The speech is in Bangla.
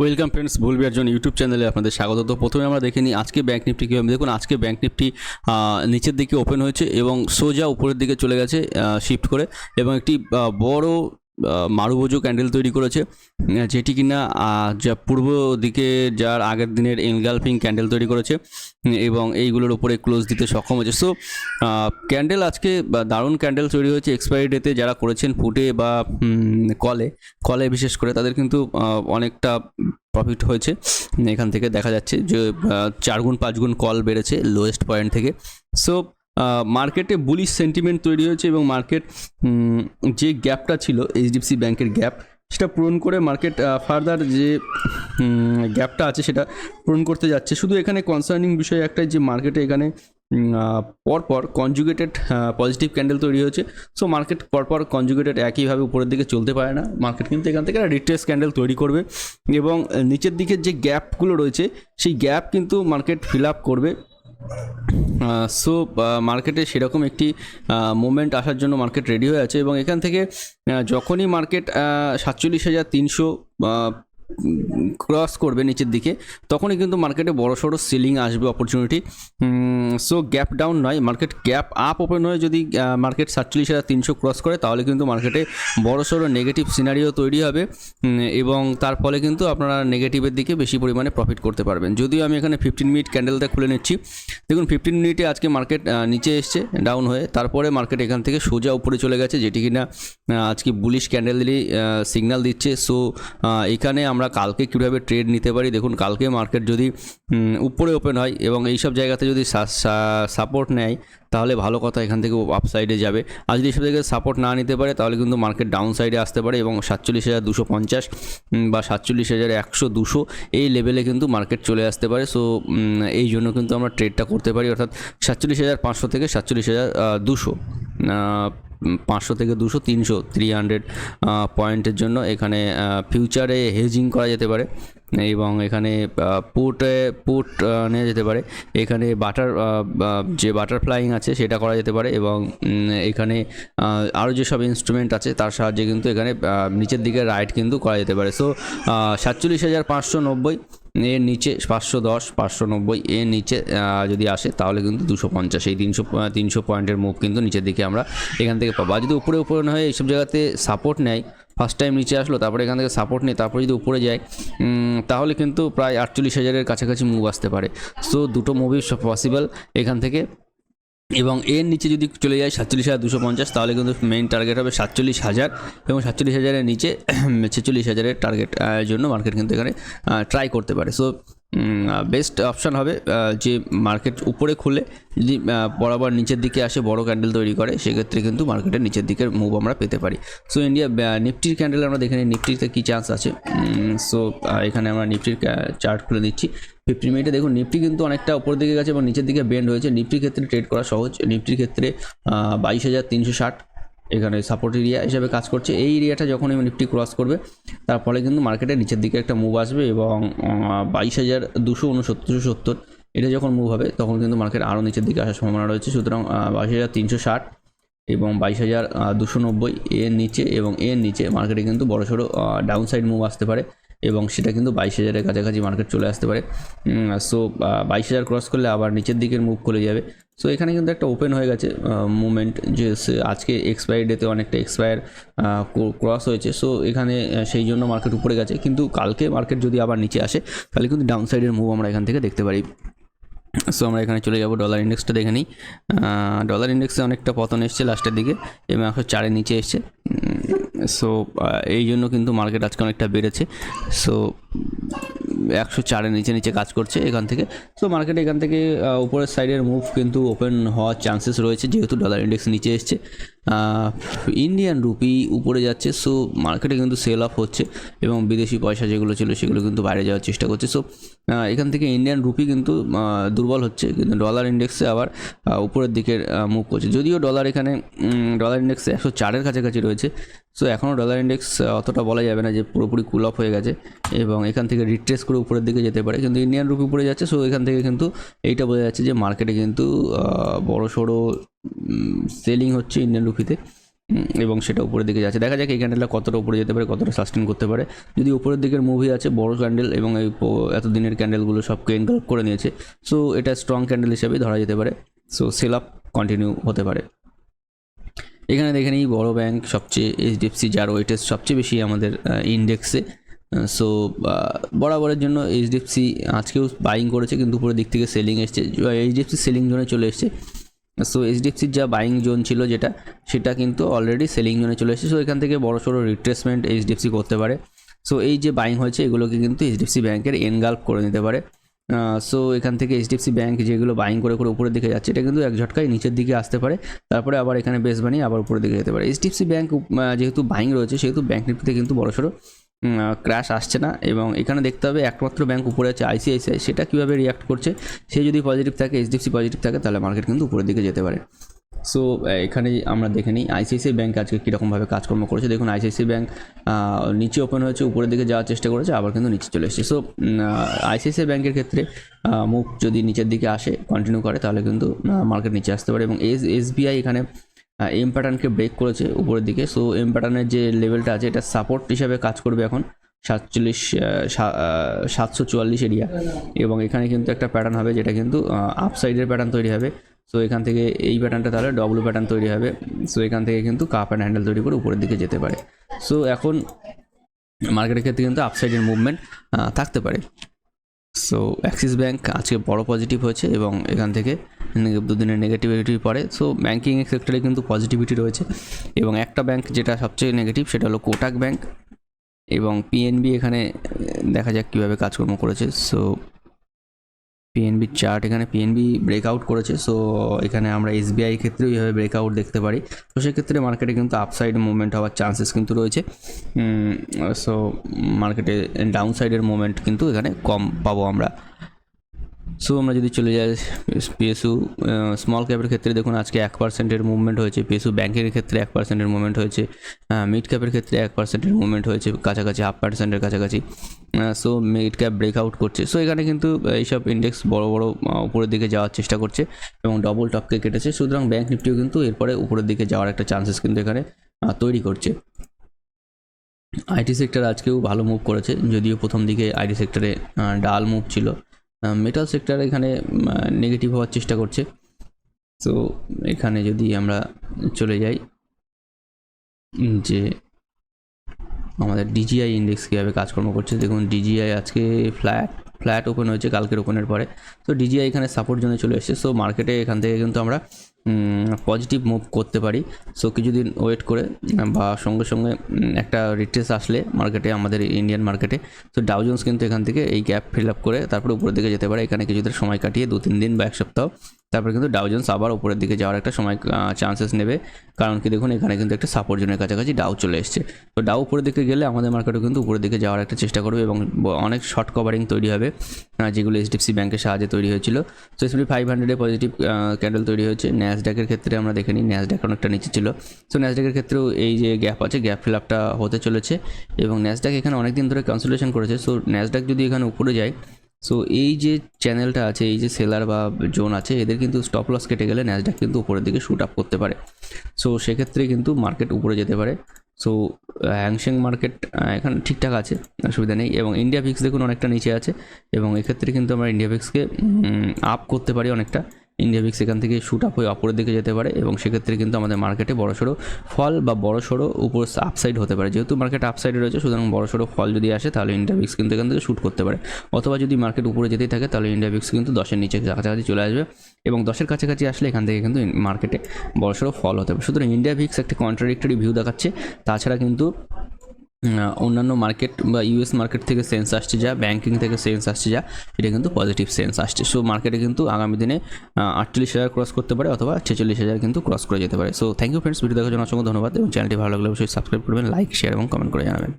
ওয়েলকাম ফ্রেন্ডস ভুলবিয়ার একজন ইউটিউব চ্যানেলে আপনাদের স্বাগত। তো প্রথমে আমরা দেখে নিই আজকে ব্যাঙ্ক নিফটি কীভাবে। দেখুন, আজকে ব্যাঙ্ক নিফটি নিচের দিকে ওপেন হয়েছে এবং সোজা উপরের দিকে চলে গেছে শিফট করে এবং একটি বড় মারুবোজো ক্যান্ডেল তৈরি করেছে। যেটি কিনা যা পূর্ব দিকে যার আগের দিনের এনগালফিং ক্যান্ডেল তৈরি করেছে এবং এইগুলোর উপরে ক্লোজ দিতে সক্ষম হয়েছে। সো ক্যান্ডেল আজকে দারুণ ক্যান্ডেল তৈরি হয়েছে। এক্সপায়ারি ডেতে যারা করেছেন ফুটে বা কলে কলে বিশেষ করে, তাদের কিন্তু অনেকটা প্রফিট হয়েছে। এখান থেকে দেখা যাচ্ছে যে চার গুণ, পাঁচ গুণ কল বেড়েছে লোয়েস্ট পয়েন্ট থেকে। সো মার্কেটে বুলিশ সেন্টিমেন্ট তৈরি হয়েছে এবং মার্কেট যে গ্যাপটা ছিল এইচডিএফসি ব্যাংকের গ্যাপ সেটা পূরণ করে মার্কেট ফার্দার যে গ্যাপটা আছে সেটা পূরণ করতে যাচ্ছে। শুধু এখানে কনসার্নিং বিষয় একটাই যে মার্কেটে এখানে পরপর কনজুগেটেড পজিটিভ ক্যান্ডেল তৈরি হয়েছে। সো মার্কেট পরপর কনজুগেটেড একইভাবে উপরের দিকে চলতে পারে না। মার্কেট কিন্তু এখান থেকে রিট্রেস ক্যান্ডেল তৈরি করবে এবং নিচের দিকের যে গ্যাপগুলো রয়েছে, সেই গ্যাপ কিন্তু মার্কেট ফিল আপ করবে। সো মার্কেটে সেরকম একটি মুভমেন্ট আসার জন্য মার্কেট রেডি হয়ে আছে এবং এখান থেকে যখনই মার্কেট সাতচল্লিশ হাজার তিনশো ক্রস করবে নিচের দিকে, তখনই কিন্তু মার্কেটে বড় সড়ো সিলিং আসবে অপরচুনিটি সো গ্যাপ ডাউন নয় মার্কেট গ্যাপ আপ ওপেন হয়ে যদি মার্কেট সাতচল্লিশ হাজার তিনশো ক্রস করে, তাহলে কিন্তু মার্কেটে বড় সড়ো নেগেটিভ সিনারিও তৈরি হবে। এবং তার ফলে কিন্তু আপনারা নেগেটিভের দিকে বেশি পরিমাণে প্রফিট করতে পারবেন। যদিও আমি এখানে ফিফটিন মিনিট ক্যান্ডেলটা খুলে নিচ্ছি। দেখুন ফিফটিন মিনিটে আজকে মার্কেট নিচে এসছে ডাউন হয়ে, তারপরে মার্কেট এখান থেকে সোজা উপরে চলে গেছে, যেটি কিনা আজকে বুলিশ ক্যান্ডেল ক্যান্ডেলই সিগন্যাল দিচ্ছে। সো এখানে আমরা কালকে কীভাবে ট্রেড নিতে পারি? দেখুন, কালকে মার্কেট যদি উপরে ওপেন হয় এবং এই সব জায়গাতে যদি সাপোর্ট নেয়, তাহলে ভালো কথা, এখান থেকে আপসাইডে যাবে। আর যদি এসব জায়গায় সাপোর্ট না নিতে পারে, তাহলে কিন্তু মার্কেট ডাউন সাইডে আসতে পারে এবং সাতচল্লিশ হাজার দুশো পঞ্চাশ বা সাতচল্লিশ হাজার একশো দুশো, এই লেভেলে কিন্তু মার্কেট চলে আসতে পারে। সো এই জন্য কিন্তু আমরা ট্রেডটা করতে পারি, অর্থাৎ সাতচল্লিশ হাজার পাঁচশো থেকে সাতচল্লিশ হাজার দুশো। পাঁচশো থেকে দুশো, তিনশো থ্রি হান্ড্রেড পয়েন্টের জন্য এখানে ফিউচারে হেজিং করা যেতে পারে এবং এখানে পুটে পুট নেওয়া যেতে পারে। এখানে বাটার যে বাটারফ্লাইং আছে সেটা করা যেতে পারে এবং এখানে আরও যেসব ইনস্ট্রুমেন্ট আছে তার সাহায্যে কিন্তু এখানে নিচের দিকে রাইট কিন্তু করা যেতে পারে। সো সাতচল্লিশ হাজার পাঁচশো নব্বই এর নিচে পাঁচশো দশ, পাঁচশো নব্বই এর নিচে যদি আসে তাহলে কিন্তু দুশো পঞ্চাশ। এই তিনশো তিনশো পয়েন্টের মুভ কিন্তু নিচের দিকে আমরা এখান থেকে পাবো। আর যদি উপরে উপরে না হয় এইসব জায়গাতে সাপোর্ট নেয় ফার্স্ট টাইম নিচে আসলো, তারপরে এখান থেকে সাপোর্ট নেই তারপরে যদি উপরে যায় তাহলে কিন্তু প্রায় আটচল্লিশ হাজারের কাছাকাছি মুভ আসতে পারে। সো দুটো মুভি পসিবল এখান থেকে। এবং এর নিচে যদি চলে যায় সাতচল্লিশ হাজার দুশো পঞ্চাশ, তাহলে কিন্তু মেইন টার্গেট হবে সাতচল্লিশ হাজার এবং সাতচল্লিশ হাজারের নিচে ছেচল্লিশ হাজারের টার্গেট জন্য মার্কেট কিন্তু এখানে ট্রাই করতে পারে। সো বেস্ট অপশান হবে যে মার্কেট উপরে খুলে যদি বরাবর নিচের দিকে আসে বড় ক্যান্ডেল তৈরি করে, সেক্ষেত্রে কিন্তু মার্কেটের নিচের দিকের মুভ আমরা পেতে পারি। সো ইন্ডিয়া নিফটির ক্যান্ডেল আমরা দেখে নিই নিফটিতে কী চান্স আছে? সো এখানে আমরা নিফটির চার্ট খুলে দিচ্ছি। ফিফটিন মিনিটে দেখুন নিফটি কিন্তু অনেকটা উপর দিকে গেছে এবং নিচের দিকে বেন্ড হয়েছে। নিফটির ক্ষেত্রে ট্রেড করা সহজ। নিফটির ক্ষেত্রে বাইশ হাজার তিনশো ষাট। এখানে সাপোর্ট এরিয়া হিসাবে কাজ করছে। এই এরিয়াটা যখন নিফটি ক্রস করবে, তার ফলে কিন্তু মার্কেটের নিচের দিকে একটা মুভ আসবে এবং বাইশ হাজার দুশো উনসত্তর, সত্তর, এটা যখন মুভ হবে, তখন কিন্তু মার্কেট আরও নিচের দিকে আসার সম্ভাবনা রয়েছে। সুতরাং বাইশ হাজার তিনশো ষাট এবং বাইশ হাজার দুশো নব্বই এর নিচে এবং এর নিচে মার্কেটে কিন্তু বড়সড় ডাউন সাইড মুভ আসতে পারে। এবং সেটা কিন্তু বাইশ হাজারের কাছাকাছি মার্কেট চলে আসতে পারে। সো বাইশ হাজার ক্রস করলে আবার নিচের দিকের মুভ খুলে যাবে। সো এখানে কিন্তু একটা ওপেন হয়ে গেছে মুভমেন্ট যে আজকে এক্সপায়ারি ডেতে অনেকটা এক্সপায়ার ক্রস হয়েছে। সো এখানে সেই জন্য মার্কেট উপরে গেছে। কিন্তু কালকে মার্কেট যদি আবার নিচে আসে, তাহলে কিন্তু ডাউন সাইডের মুভ আমরা এখান থেকে দেখতে পারি। সো আমরা এখানে চলে যাব ডলার ইন্ডেক্সটা দেখে নিই। ডলার ইন্ডেক্সে অনেকটা পতন এসছে লাস্টের দিকে, এবং একশো চারের নিচে এসছে। সো এই জন্য কিন্তু মার্কেট আজকে অনেকটা বেড়েছে। সো একশো চারের নিচে নিচে কাজ করছে এখান থেকে। সো মার্কেট এখান থেকে উপরের সাইডের মুভ কিন্তু ওপেন হওয়ার চান্সেস রয়েছে, যেহেতু ডলার ইন্ডেক্স নিচে এসছে। ইন্ডিয়ান রুপি উপরে যাচ্ছে সো মার্কেটে কিন্তু সেল অফ হচ্ছে এবং বিদেশি পয়সা যেগুলো ছিল সেগুলো কিন্তু বাইরে যাওয়ার চেষ্টা করছে। সো এখান থেকে ইন্ডিয়ান রুপি কিন্তু দুর্বল হচ্ছে, কিন্তু ডলার ইন্ডেক্সে আবার উপরের দিকের মুভ করছে। যদিও ডলার এখানে ডলার ইন্ডেক্সে একশো চারের কাছাকাছি রয়েছে সো এখনও ডলার ইন্ডেক্স অতটা বলা যাবে না যে পুরোপুরি কুল অফ হয়ে গেছে এবং এখান থেকে রিট্রেস করে উপরের দিকে যেতে পারে, কিন্তু ইন্ডিয়ান রুপি উপরে যাচ্ছে সো এখান থেকে কিন্তু এইটা বোঝা যাচ্ছে যে মার্কেটে কিন্তু বড় সড়ো সেলিং হচ্ছে ইন্ডিয়ান রুপিতে এবং সেটা উপরের দিকে যাচ্ছে। দেখা যাক এই ক্যান্ডেলটা কতটা উপরে যেতে পারে, কতটা সাস্টেন করতে পারে। যদি উপরের দিকের মুভি আছে, বড় ক্যান্ডেল এবং এই এতদিনের ক্যান্ডেলগুলো সবকে এনকাল্প করে নিয়েছে সো এটা স্ট্রং ক্যান্ডেল হিসেবেই ধরা যেতে পারে। সো সেল আপ কন্টিনিউ হতে পারে। এখানে দেখে নিই, বড় ব্যাংক সবচেয়ে এইচডিএফসি যার ওয়েটেজ সবচেয়ে বেশি আমাদের ইন্ডেক্সে সো বরাবরের জন্য এইচডিএফসি আজকেও বাইং করেছে, কিন্তু উপরের দিক থেকে সেলিং এসছে। এইচডিএফসি সেলিং জোনে চলে এসছে। সো এইচডিএফসির যা বাইং জোন ছিল যেটা, সেটা কিন্তু অলরেডি সেলিং জোনে চলে এসেছে। সো এখান থেকে বড় সড়ো রিট্রেসমেন্ট এইচডিএফসি করতে পারে। সো এই যে বাইং হয়েছে, এগুলোকে কিন্তু এইচডিএফসি ব্যাংকের এনগাল্প করে নিতে পারে। সো এখান থেকে এইচডিএফসি ব্যাঙ্ক যেগুলো বাইং করে করে উপরের দিকে যাচ্ছে, এটা কিন্তু এক ঝটকায় নিচের দিকে আসতে পারে। তারপরে আবার এখানে বেস বানিয়ে আবার উপরের দিকে যেতে পারে। এইচডিএফসি ব্যাঙ্ক যেহেতু বাইং রয়েছে, সেহেতু ব্যাংক নিফটিতে কিন্তু বড়সড় ক্র্যাশ আসছে না এবং এখানে দেখতে হবে একমাত্র ব্যাংক উপরে আছে আইসিআইসিআই সেটা কীভাবে রিয়াক্ট করছে? সে যদি পজিটিভ থাকে এইচডিএফসি পজিটিভ থাকে, তাহলে মার্কেট কিন্তু উপরের দিকে যেতে পারে। সো এখানে আমরা দেখে নিই আইসিআইসিআই ব্যাংক আজকে কীরকমভাবে কাজকর্ম করেছে। দেখুন আইসিআইসিআই ব্যাংক নিচে ওপেন হয়েছে, উপরের দিকে যাওয়ার চেষ্টা করেছে, আবার কিন্তু নিচে চলে এসেছে। সো আইসিআইসিআই ব্যাংকের ক্ষেত্রে মুখ যদি নিচের দিকে আসে কন্টিনিউ করে, তাহলে কিন্তু মার্কেট নিচে আসতে পারে এবং এস এসবিআই এখানে এম প্যাটার্নকে ব্রেক করেছে উপরের দিকে। সো এম প্যাটার্নের যে লেভেলটা আছে, এটা সাপোর্ট হিসাবে কাজ করবে এখন সাতচল্লিশ সাতশো চুয়াল্লিশ এরিয়া এবং এখানে কিন্তু একটা প্যাটার্ন হবে যেটা কিন্তু আপসাইডের প্যাটার্ন তৈরি হবে। সো এখান থেকে এই প্যাটার্নটা তাহলে ডব্লু প্যাটার্ন তৈরি হবে। সো এখান থেকে কিন্তু কাপ অ্যান্ড হ্যান্ডেল তৈরি করে উপরের দিকে যেতে পারে। সো এখন মার্কেটের ক্ষেত্রে কিন্তু আপসাইডের মুভমেন্ট থাকতে পারে। সো অ্যাক্সিস ব্যাঙ্ক আজকে বড় পজিটিভ হয়েছে এবং এখান থেকে দুদিনের নেগেটিভিটি পড়ে। সো ব্যাঙ্কিং সেক্টরে কিন্তু পজিটিভিটি রয়েছে এবং একটা ব্যাঙ্ক যেটা সবচেয়ে নেগেটিভ সেটা হলো কোটাক ব্যাঙ্ক এবং পিএনবি এখানে, দেখা যাক কীভাবে কাজকর্ম করেছে। সো পিএনবি চার্ট এখানে পিএনবি ব্রেকআউট করেছে সো এখানে আমরা এসবিআই ক্ষেত্রে এইভাবে ব্রেকআউট দেখতে পারি। তো সেক্ষেত্রে মার্কেটে কিন্তু আপসাইড মুভমেন্ট হওয়ার চান্সেস কিন্তু রয়েছে। সো মার্কেটে ডাউন সাইডের মুভমেন্ট কিন্তু এখানে কম পাবো আমরা। সো আমরা যদি চলে যাই পিএসু স্মল ক্যাপের ক্ষেত্রে দেখুন, আজকে এক পার্সেন্টের মুভমেন্ট হয়েছে। পিএসু ব্যাংকের ক্ষেত্রে এক পার্সেন্টের মুভমেন্ট হয়েছে। মিড ক্যাপের ক্ষেত্রে এক পার্সেন্টের মুভমেন্ট হয়েছে, কাছাকাছি হাফ পার্সেন্টের কাছাকাছি। সো মিড ক্যাপ ব্রেকআউট করছে। সো এখানে কিন্তু এইসব ইন্ডেক্স বড় বড় উপরের দিকে যাওয়ার চেষ্টা করছে এবং ডবল টপকে কেটেছে। সুতরাং ব্যাংক নিফটিও কিন্তু এরপরে উপরের দিকে যাওয়ার একটা চান্সেস কিন্তু এখানে তৈরি করছে। আইটি সেক্টর আজকেও ভালো মুভ করেছে, যদিও প্রথম দিকে আইটি সেক্টরে ডাল মুভ ছিল। মেটাল সেক্টর এখানে নেগেটিভ হওয়ার চেষ্টা করছে। তো এখানে যদি আমরা চলে যাই যে আমাদের ডিজিআই ইন্ডেক্স কীভাবে কাজকর্ম করছে, দেখুন ডিজিআই আজকে ফ্ল্যাট ফ্ল্যাট ওপেন হয়েছে, কালকের ওপেনের পরে। তো ডিজিআই এখানে সাপোর্ট জন্য চলে এসেছে সো মার্কেটে এখান থেকে কিন্তু আমরা পজিটিভ মুভ করতে পারি। সো কিছুদিন ওয়েট করে, বা সঙ্গে সঙ্গে একটা রিট্রেস আসলে মার্কেটে আমাদের ইন্ডিয়ান মার্কেটে তো ডাউজন্স কিন্তু এখান থেকে এই গ্যাপ ফিল আপ করে, তারপরে উপরের দিকে যেতে পারে। এখানে কিছুদিন সময় কাটিয়ে দু তিন দিন বা এক সপ্তাহ তারপরে কিন্তু ডাউজন্স আবার উপরের দিকে যাওয়ার একটা সময় চান্সেস নেবে। কারণ কি দেখুন, এখানে কিন্তু একটা সাপোর্ট জোনের কাছাকাছি ডাউ চলে এসছে। তো ডাউ উপরের দিকে গেলে আমাদের মার্কেটও কিন্তু উপরের দিকে যাওয়ার একটা চেষ্টা করবে এবং অনেক শর্ট কভারিং তৈরি হবে। যেগুলো এইচডিএফসি ব্যাংকের সাহায্যে তৈরি হয়েছিল। তো এসপি ফাইভ হান্ড্রেডে পজিটিভ ক্যান্ডেল তৈরি হয়েছে। ন্যাসড্যাকের ক্ষেত্রে আমরা দেখে নিই ন্যাসড্যাক অনেকটা নিচে ছিল। তো ন্যাসড্যাকের ক্ষেত্রেও এই যে গ্যাপ আছে গ্যাপ ফিল আপটা হতে চলেছে। এবং ন্যাসড্যাক এখানে অনেক দিন ধরে কনসুলেশন করেছে। সো ন্যাসড্যাক যদি এখানে উপরে যায় সো এই যে চ্যানেলটা আছে, এই যে সেলার বা জোন আছে, এদের কিন্তু স্টপ লস কেটে গেলে ন্যাসডাক কিন্তু উপরের দিকে শ্যুট আপ করতে পারে। সো সেক্ষেত্রে কিন্তু মার্কেট উপরে যেতে পারে। সো হ্যাংসেং মার্কেট এখানে ঠিকঠাক আছে, অসুবিধা নেই। এবং ইন্ডিয়া ফিক্স দেখুন অনেকটা নিচে আছে। এবং এক্ষেত্রে কিন্তু আমরা ইন্ডিয়া ফিক্সকে আপ করতে পারি অনেকটা। ইন্ডিয়া ভিক্স এখান থেকে শুট আপ হয়ে অপরের দিকে যেতে পারে এবং সেক্ষেত্রে কিন্তু আমাদের মার্কেটে বড়সড় ফল বা বড়সড় উপর আপসাইড হতে পারে। যেহেতু মার্কেট আপসাইডে রয়েছে, সুতরাং বড়সড় ফল যদি আসে, তাহলে ইন্ডিয়া ভিক্স কিন্তু এখান থেকে শুট করতে পারে। অথবা যদি মার্কেট উপরে যেতেই থাকে, তাহলে ইন্ডিয়া ভিক্স কিন্তু দশের নিচে কাছাকাছি চলে আসবে এবং দশের কাছাকাছি আসলে এখান থেকে কিন্তু মার্কেটে বড়সড় ফল হতে পারে। সুতরাং ইন্ডিয়া ভিক্স একটি কন্ট্রাডিক্টরি ভিউ দেখাচ্ছে। তাছাড়া কিন্তু অন্যান্য মার্কেট বা ইউএস মার্কেট থেকে সেন্স আসছে যা ব্যাঙ্কিং থেকে সেন্স আসছে যা, এটা কিন্তু পজিটিভ সেন্স আসছে। সো মার্কেটে কিন্তু আগামী দিনে আটচল্লিশ হাজার ক্রস করতে পারে অথবা ছেচল্লিশ হাজার কিন্তু ক্রস করে যেতে পারে। So thank you friends video দেখার জন্য অসংখ্য ধন্যবাদ এবং চ্যানেলটি ভালো লাগলে অবশ্যই সাবস্ক্রাইব করবেন লাইক শেয়ার এবং কমেন্ট করে জানাবেন।